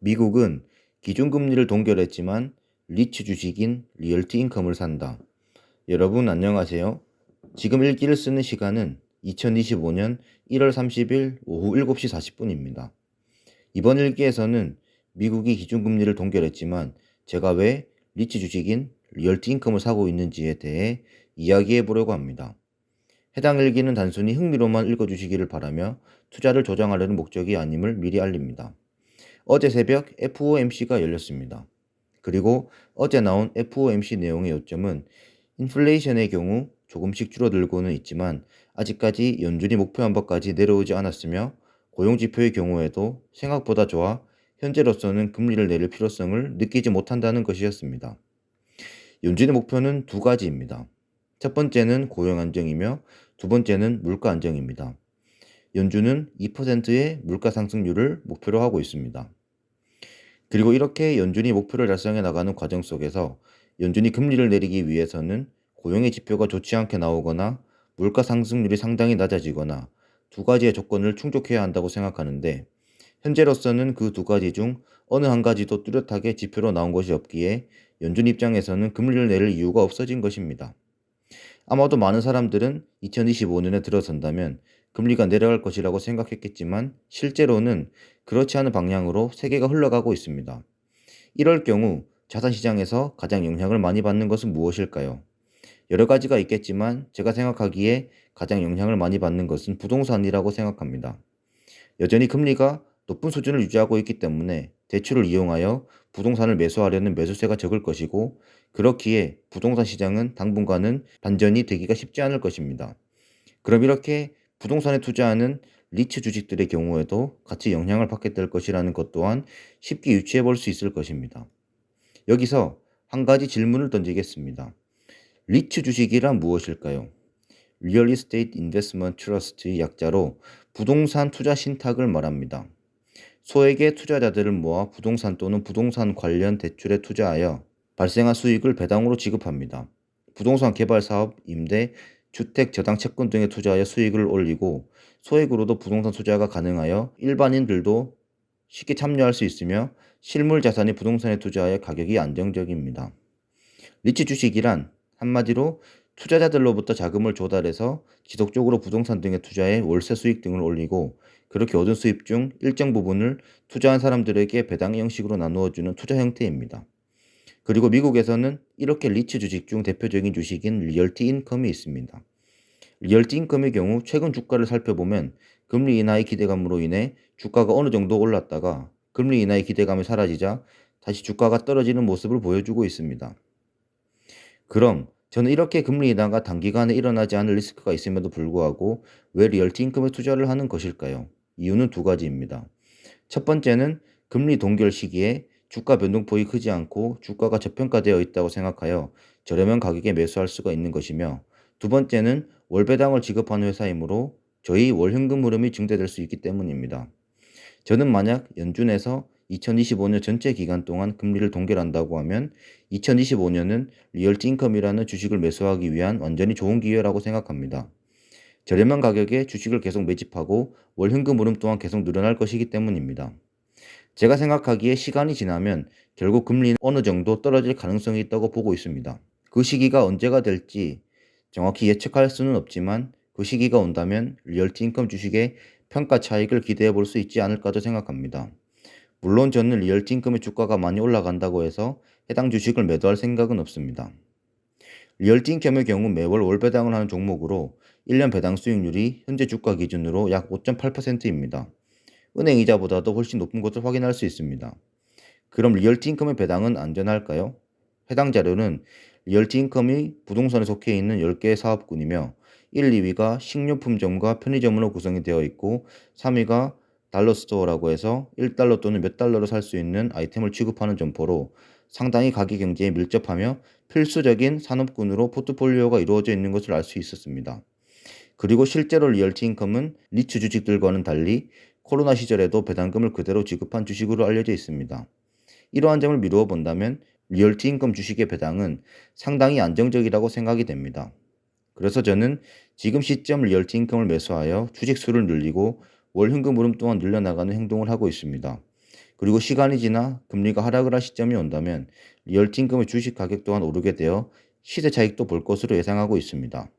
미국은 기준금리를 동결했지만 리츠 주식인 리얼티 인컴을 산다. 여러분 안녕하세요. 지금 일기를 쓰는 시간은 2025년 1월 30일 오후 7시 40분입니다. 이번 일기에서는 미국이 기준금리를 동결했지만 제가 왜 리츠 주식인 리얼티 인컴을 사고 있는지에 대해 이야기해 보려고 합니다. 해당 일기는 단순히 흥미로만 읽어주시기를 바라며 투자를 조장하려는 목적이 아님을 미리 알립니다. 어제 새벽 FOMC가 열렸습니다. 그리고 어제 나온 FOMC 내용의 요점은 인플레이션의 경우 조금씩 줄어들고는 있지만 아직까지 연준이 목표 한번까지 내려오지 않았으며 고용지표의 경우에도 생각보다 좋아 현재로서는 금리를 내릴 필요성을 느끼지 못한다는 것이었습니다. 연준의 목표는 두 가지입니다. 첫 번째는 고용 안정이며 두 번째는 물가 안정입니다. 연준은 2%의 물가 상승률을 목표로 하고 있습니다. 그리고 이렇게 연준이 목표를 달성해 나가는 과정 속에서 연준이 금리를 내리기 위해서는 고용의 지표가 좋지 않게 나오거나 물가 상승률이 상당히 낮아지거나 두 가지의 조건을 충족해야 한다고 생각하는데 현재로서는 그 두 가지 중 어느 한 가지도 뚜렷하게 지표로 나온 것이 없기에 연준 입장에서는 금리를 내릴 이유가 없어진 것입니다. 아마도 많은 사람들은 2025년에 들어선다면 금리가 내려갈 것이라고 생각했겠지만 실제로는 그렇지 않은 방향으로 세계가 흘러가고 있습니다. 이럴 경우 자산시장에서 가장 영향을 많이 받는 것은 무엇일까요? 여러 가지가 있겠지만 제가 생각하기에 가장 영향을 많이 받는 것은 부동산이라고 생각합니다. 여전히 금리가 높은 수준을 유지하고 있기 때문에 대출을 이용하여 부동산을 매수하려는 매수세가 적을 것이고 그렇기에 부동산 시장은 당분간은 반전이 되기가 쉽지 않을 것입니다. 그럼 이렇게 부동산에 투자하는 리츠 주식들의 경우에도 같이 영향을 받게 될 것이라는 것 또한 쉽게 유추해 볼 수 있을 것입니다. 여기서 한 가지 질문을 던지겠습니다. 리츠 주식이란 무엇일까요? Real Estate Investment Trust의 약자로 부동산 투자 신탁을 말합니다. 소액의 투자자들을 모아 부동산 또는 부동산 관련 대출에 투자하여 발생한 수익을 배당으로 지급합니다. 부동산 개발 사업, 임대, 주택, 저당 채권 등에 투자하여 수익을 올리고 소액으로도 부동산 투자가 가능하여 일반인들도 쉽게 참여할 수 있으며 실물 자산이 부동산에 투자하여 가격이 안정적입니다. 리츠 주식이란 한마디로 투자자들로부터 자금을 조달해서 지속적으로 부동산 등에 투자해 월세 수익 등을 올리고 그렇게 얻은 수입 중 일정 부분을 투자한 사람들에게 배당 형식으로 나누어주는 투자 형태입니다. 그리고 미국에서는 이렇게 리츠 주식 중 대표적인 주식인 리얼티 인컴이 있습니다. 리얼티 인컴의 경우 최근 주가를 살펴보면 금리 인하의 기대감으로 인해 주가가 어느 정도 올랐다가 금리 인하의 기대감이 사라지자 다시 주가가 떨어지는 모습을 보여주고 있습니다. 그럼 저는 이렇게 금리 인하가 단기간에 일어나지 않을 리스크가 있음에도 불구하고 왜 리얼티 인컴에 투자를 하는 것일까요? 이유는 두 가지입니다. 첫 번째는 금리 동결 시기에 주가 변동폭이 크지 않고 주가가 저평가되어 있다고 생각하여 저렴한 가격에 매수할 수가 있는 것이며 두 번째는 월배당을 지급하는 회사이므로 저희 월 현금 흐름이 증대될 수 있기 때문입니다. 저는 만약 연준에서 2025년 전체 기간 동안 금리를 동결한다고 하면 2025년은 리얼티 인컴이라는 주식을 매수하기 위한 완전히 좋은 기회라고 생각합니다. 저렴한 가격에 주식을 계속 매집하고 월 현금 흐름 또한 계속 늘어날 것이기 때문입니다. 제가 생각하기에 시간이 지나면 결국 금리는 어느 정도 떨어질 가능성이 있다고 보고 있습니다. 그 시기가 언제가 될지 정확히 예측할 수는 없지만 그 시기가 온다면 리얼티 인컴 주식의 평가 차익을 기대해 볼 수 있지 않을까도 생각합니다. 물론 저는 리얼티 인컴의 주가가 많이 올라간다고 해서 해당 주식을 매도할 생각은 없습니다. 리얼티 인컴의 경우 매월 월 배당을 하는 종목으로 1년 배당 수익률이 현재 주가 기준으로 약 5.8%입니다. 은행 이자보다도 훨씬 높은 것을 확인할 수 있습니다. 그럼 리얼티 인컴의 배당은 안전할까요? 해당 자료는 리얼티 인컴이 부동산에 속해 있는 10개의 사업군이며 1, 2위가 식료품점과 편의점으로 구성이 되어 있고 3위가 달러 스토어라고 해서 1달러 또는 몇 달러로 살 수 있는 아이템을 취급하는 점포로 상당히 가계 경제에 밀접하며 필수적인 산업군으로 포트폴리오가 이루어져 있는 것을 알 수 있었습니다. 그리고 실제로 리얼티 인컴은 리츠 주식들과는 달리 코로나 시절에도 배당금을 그대로 지급한 주식으로 알려져 있습니다. 이러한 점을 미루어 본다면 리얼티 인컴 주식의 배당은 상당히 안정적이라고 생각이 됩니다. 그래서 저는 지금 시점 리얼티 인컴을 매수하여 주식 수를 늘리고 월 현금 흐름 또한 늘려나가는 행동을 하고 있습니다. 그리고 시간이 지나 금리가 하락을 할 시점이 온다면 리얼티 인컴의 주식 가격 또한 오르게 되어 시세 차익도 볼 것으로 예상하고 있습니다.